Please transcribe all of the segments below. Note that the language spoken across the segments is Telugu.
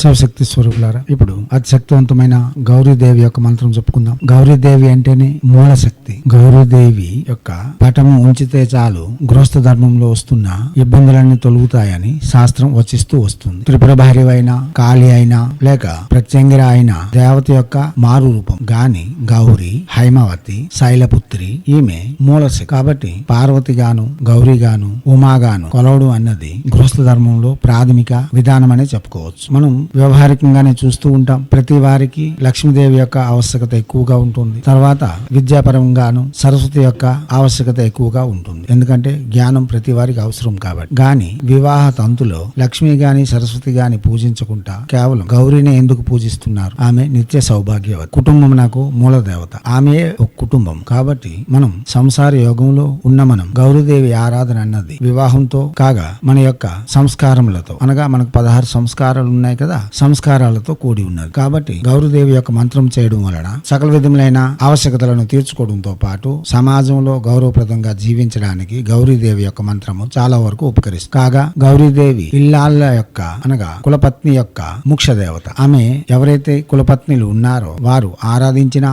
శివశక్తి స్వరూపులారా ఇప్పుడు అతిశక్తివంతమైన గౌరీదేవి యొక్క మంత్రం చెప్పుకుందాం. గౌరీదేవి అంటేనే మూల శక్తి గౌరీదేవి యొక్క పటము ఉంచితే చాలు గృహస్థ ధర్మంలో వస్తున్న ఇబ్బందులన్నీ తొలుగుతాయని శాస్త్రం వచిస్తూ వస్తుంది. త్రిపుర భార్య అయినా కాళి అయినా లేక ప్రత్యంగిర అయినా దేవత యొక్క మారు రూపం. గాని గౌరి హైమవతి శైలపుత్రి ఈమె మూలసి కాబట్టి పార్వతిగాను గౌరీగాను ఉమాగాను కొలవడం అన్నది గృహస్థ ధర్మంలో ప్రాథమిక విధానం అనే చెప్పుకోవచ్చు. మనం వ్యవహారికంగానే చూస్తూ ఉంటాం. ప్రతి వారికి లక్ష్మీదేవి యొక్క ఆవశ్యకత ఎక్కువగా ఉంటుంది. తర్వాత విద్యాపరంగాను సరస్వతి యొక్క ఆవశ్యకత ఎక్కువగా ఉంటుంది. ఎందుకంటే జ్ఞానం ప్రతి వారికి అవసరం కాబట్టి. గాని వివాహ తంతులో లక్ష్మి గాని సరస్వతి గాని పూజించకుండా కేవలం గౌరీనే ఎందుకు పూజిస్తున్నారు? ఆమె నిత్య సౌభాగ్యవతి. కుటుంబం నాకు మూల దేవత ఆమె ఒక కుటుంబం. కాబట్టి మనం సంసార యోగంలో ఉన్న మనం గౌరీదేవి ఆరాధన అన్నది వివాహంతో కాగా మన యొక్క సంస్కారములతో అనగా మనకు పదహారు సంస్కారాలు ఉన్నాయి కదా సంస్కారాలతో కూడి ఉన్నది. కాబట్టి గౌరీదేవి యొక్క మంత్రం చేయడం వలన సకల విధములైన ఆవశ్యకతలను తీర్చుకోవడంతో పాటు సమాజంలో గౌరవప్రదంగా జీవించడానికి గౌరీదేవి యొక్క మంత్రము చాలా వరకు ఉపకరిస్తుంది. కాగా గౌరీదేవి ఇల్లాళ్ళ యొక్క అనగా కులపత్ని యొక్క ముఖ్య దేవత ఆమె ఎవరైతే కులపత్నిలు ఉన్నారో వారు ఆరాధించినా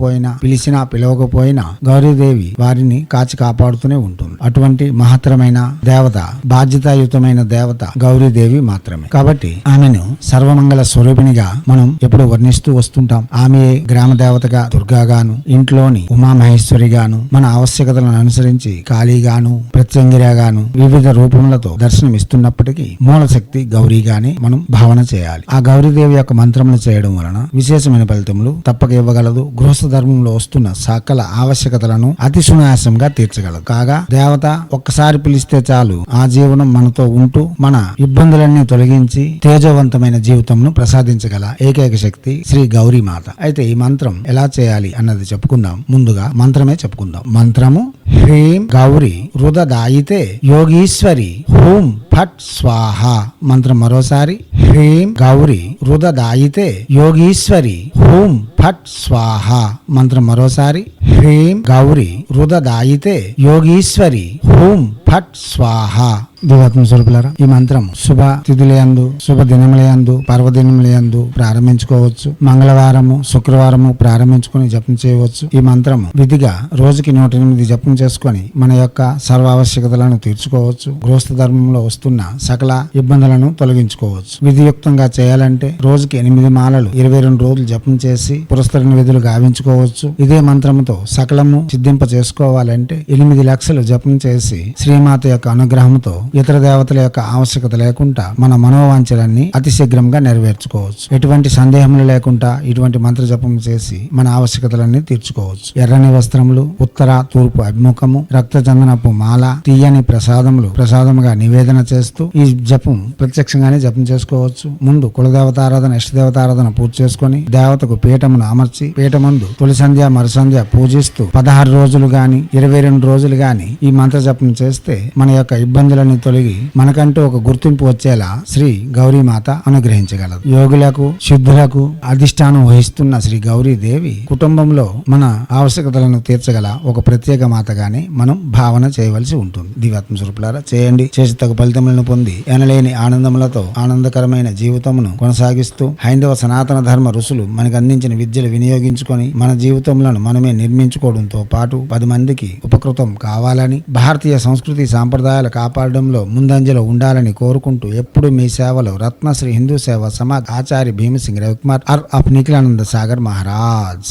పిలవకపోయినా పిలిచినా పిలవకపోయినా గౌరీదేవి వారిని కాచి కాపాడుతూనే ఉంటుంది. అటువంటి మహత్తరమైన దేవత బాధ్యతాయుతమైన దేవత గౌరీదేవి మాత్రమే. కాబట్టి ఆమెను సర్వమంగళ స్వరూపిణిగా మనం ఎప్పుడు వర్ణిస్తూ వస్తుంటాం. ఆమె గ్రామ దేవతగా దుర్గాగాను ఇంట్లోని ఉమామహేశ్వరి గాను మన ఆవశ్యకతలను అనుసరించి కాళీగాను ప్రత్యంగిరగాను వివిధ రూపములతో దర్శనం ఇస్తున్నప్పటికీ మూల శక్తి గౌరీగానే మనం భావన చేయాలి. ఆ గౌరీదేవి యొక్క మంత్రములు చేయడం వలన విశేషమైన ఫలితములు తప్పక ఇవ్వగలదు. గృహస్థ ధర్మంలో వస్తున్న సకల ఆవశ్యకతలను అతి సునాయాసంగా తీర్చగలదు కాగా దేవత ఒక్కసారి పిలిస్తే చాలు ఆ జీవనం మనతో ఉంటూ మన ఇబ్బందులన్నీ తొలగించి తేజవంతమైన జీవితంను ప్రసాదించగల ఏకైక శక్తి శ్రీ గౌరీ మాత అయితే ఈ మంత్రం ఎలా చేయాలి అన్నది చెప్పుకుందాం. ముందుగా మంత్రమే చెప్పుకుందాం. మంత్రము హ్రీం గౌరీ రుదదాయితే యోగీశ్వరి హూం ఫట్ స్వాహ. మంత్రం మరోసారి హ్రీం గౌరీ రుదదాయితే యోగీశ్వరి హూం ఫట్ స్వాహ. మంత్రం మరోసారి. హ్రీం గౌరీ రుదదాయితే యోగీశ్వరి. హూం ఫట్ స్వాహ. దివాత్మ స్వరూపులారా ఈ మంత్రం శుభ తిథులయందు శుభ దినములయందు పర్వదినములయందు ప్రారంభించుకోవచ్చు. మంగళవారము శుక్రవారము ప్రారంభించుకొని జపం చేయవచ్చు. ఈ మంత్రము విధిగా రోజుకి నూట ఎనిమిది జపం చేసుకొని మన యొక్క సర్వ ఆవశ్యకతలను తీర్చుకోవచ్చు. గృహస్థ ధర్మంలో వస్తున్న సకల ఇబ్బందులను తొలగించుకోవచ్చు. విధియుక్తంగా చేయాలంటే రోజుకి ఎనిమిది మాలలు ఇరవై రెండు రోజులు జపం చేసి పురస్కరణ విధులు గావించుకోవచ్చు. ఇదే మంత్రముతో సకలము సిద్ధింప చేసుకోవాలంటే ఎనిమిది లక్షలు జపం చేసి శ్రీమాత యొక్క అనుగ్రహంతో ఇతర దేవతల యొక్క ఆవశ్యకత లేకుండా మన మనోవాంఛలన్నీ అతి శీఘ్రంగా నెరవేర్చుకోవచ్చు. ఎటువంటి సందేహములు లేకుండా ఇటువంటి మంత్ర జపం చేసి మన ఆవశ్యకతలన్నీ తీర్చుకోవచ్చు. ఎర్రని వస్త్రములు ఉత్తర తూర్పు అభిముఖము రక్త చందనపు మాల తీయని ప్రసాదములు ప్రసాదముగా నివేదన చేస్తూ ఈ జపం ప్రత్యక్షంగానే జపం చేసుకోవచ్చు. ముందు కులదేవతారాధన ఇష్టదేవతారాధన పూర్తి చేసుకొని దేవతకు పీఠమును అమర్చి పీఠమందు తొలి సంధ్య పూజిస్తూ పదహారు రోజులు గాని ఇరవై రెండు రోజులు గాని ఈ మంత్ర జపం చేస్తే మన యొక్క ఇబ్బందులని తొలగి మనకంటూ ఒక గుర్తింపు వచ్చేలా శ్రీ గౌరీ మాత అనుగ్రహించగలదు. యోగులకు సిద్ధులకు అధిష్టానం వహిస్తున్న శ్రీ గౌరీ దేవి కుటుంబంలో మన ఆవశ్యకతలను తీర్చగల ఒక ప్రత్యేక మాతగానే మనం భావన చేయవలసి ఉంటుంది. దివాత్మ స్వరూపులారా చేయండి. చేసి తగు ఫలితములను పొంది ఎనలేని ఆనందములతో ఆనందకరమైన జీవితమును కొనసాగిస్తూ హైందవ సనాతన ధర్మ ఋషులు మనకు అందించిన విద్యలు వినియోగించుకొని మన జీవితంలో మనమే నిర్మించుకోవడంతో పాటు పది మందికి ఉపకృతం కావాలని భారతీయ సంస్కృతి సాంప్రదాయాలు కాపాడడంలో ముందంజలో ఉండాలని కోరుకుంటూ ఎప్పుడు మీ సేవలో రత్నశ్రీ హిందూ సేవ సమాజ్ ఆచార్య భీమసింగ్ రవికుమార్ ఆర్ ఆఫ్ నిఖిలానంద సాగర్ మహారాజ్.